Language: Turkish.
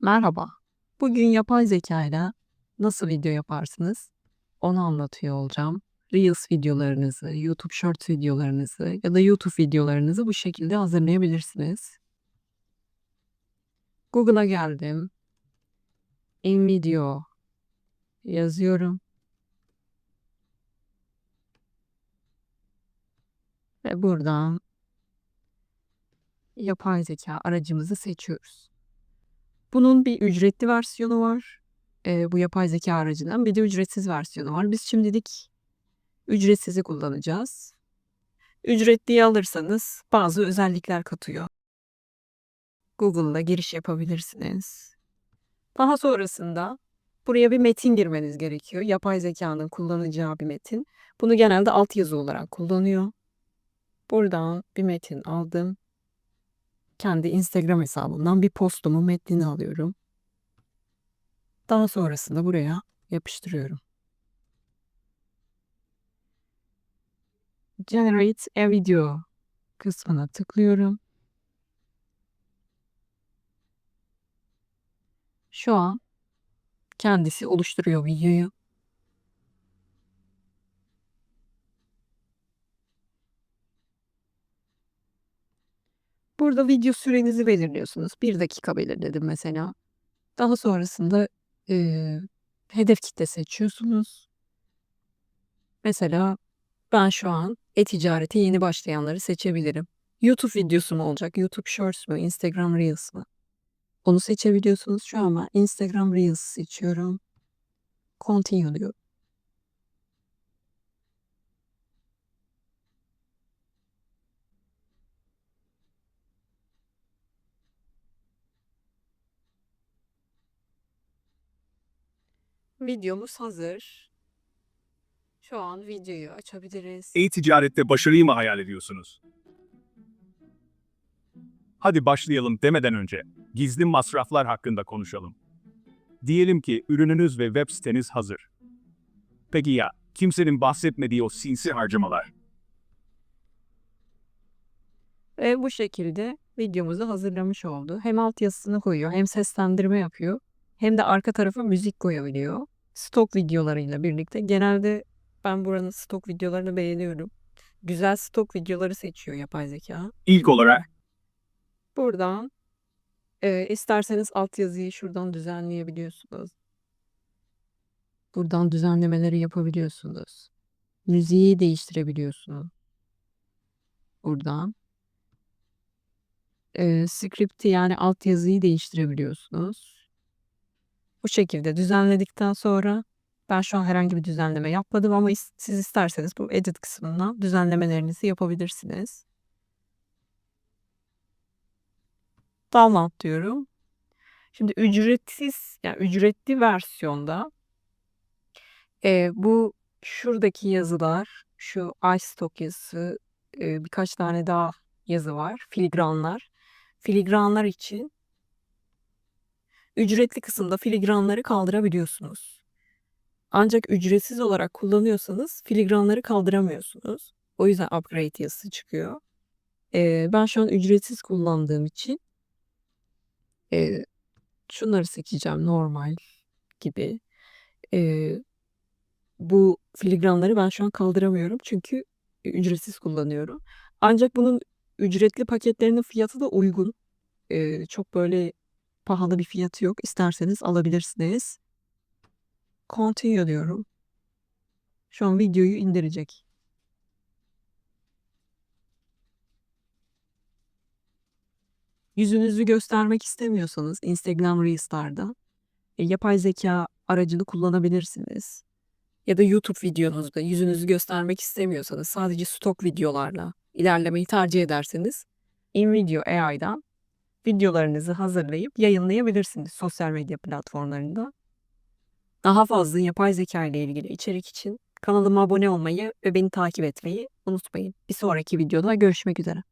Merhaba. Bugün yapay zeka ile nasıl video yaparsınız? Onu anlatıyor olacağım. Reels videolarınızı, YouTube Shorts videolarınızı ya da YouTube videolarınızı bu şekilde hazırlayabilirsiniz. Google'a geldim. InVideo yazıyorum. Ve buradan yapay zeka aracımızı seçiyoruz. Bunun bir ücretli versiyonu var. Eee, bu yapay zeka aracının bir de ücretsiz versiyonu var. Biz şimdilik ücretsizi kullanacağız. Ücretliyi alırsanız bazı özellikler katıyor. Google'da giriş yapabilirsiniz. Daha sonrasında buraya bir metin girmeniz gerekiyor. Yapay zekanın kullanacağı bir metin. Bunu genelde altyazı olarak kullanıyor. Buradan bir metin aldım. Kendi Instagram hesabımdan bir postumun metnini alıyorum. Daha sonrasında buraya yapıştırıyorum. Generate a video kısmına tıklıyorum. Şu an kendisi oluşturuyor videoyu. Burada video sürenizi belirliyorsunuz. 1 dakika belirledim mesela. Daha sonrasında, eee, hedef kitle seçiyorsunuz. Mesela ben şu an e-ticarete yeni başlayanları seçebilirim. YouTube videosu mu olacak, YouTube Shorts mu, Instagram Reels mı? Onu seçebiliyorsunuz. Şu an ben Instagram Reels seçiyorum. Continue diyorum. Videomuz hazır. Şu an videoyu açabiliriz. E-ticarette başarıyı mı hayal ediyorsunuz? Hadi başlayalım demeden önce gizli masraflar hakkında konuşalım. Diyelim ki ürününüz ve web siteniz hazır. Peki ya kimsenin bahsetmediği o sinsi harcamalar? Ve bu şekilde videomuzu hazırlamış oldu. Hem altyazısını koyuyor, hem seslendirme yapıyor, hem de arka tarafa müzik koyabiliyor. Stok videolarıyla birlikte. Genelde ben buranın stok videolarını beğeniyorum. Güzel stok videoları seçiyor yapay zeka. İlk olarak Buradan eee, isterseniz altyazıyı şuradan düzenleyebiliyorsunuz. Buradan düzenlemeleri yapabiliyorsunuz. Müziği değiştirebiliyorsunuz. Buradan. Eee, script'i yani altyazıyı değiştirebiliyorsunuz. Bu şekilde düzenledikten sonra ben şu an herhangi bir düzenleme yapmadım ama siz isterseniz bu edit kısmından düzenlemelerinizi yapabilirsiniz. Download diyorum. Şimdi ücretsiz yani ücretli versiyonda eee, bu şuradaki yazılar, şu iStock yazısı, eee, birkaç tane daha yazı var. Filigranlar. Filigranlar için ücretli kısımda filigranları kaldırabiliyorsunuz. Ancak ücretsiz olarak kullanıyorsanız filigranları kaldıramıyorsunuz. O yüzden upgrade yazısı çıkıyor. Eee, ben şu an ücretsiz kullandığım için eee, şunları seçeceğim normal gibi. Eee, bu filigranları ben şu an kaldıramıyorum çünkü ücretsiz kullanıyorum. Ancak bunun ücretli paketlerinin fiyatı da uygun. Eee, çok böyle pahalı bir fiyatı yok. İsterseniz alabilirsiniz. Continue diyorum. Şu an videoyu indirecek. Yüzünüzü göstermek istemiyorsanız Instagram Reels'larda e, yapay zeka aracını kullanabilirsiniz. Ya da YouTube videonuzda yüzünüzü göstermek istemiyorsanız sadece stok videolarla ilerlemeyi tercih ederseniz InVideo AI'dan videolarınızı hazırlayıp yayınlayabilirsiniz sosyal medya platformlarında. Daha fazla yapay zeka ile ilgili içerik için kanalıma abone olmayı ve beni takip etmeyi unutmayın. Bir sonraki videoda görüşmek üzere.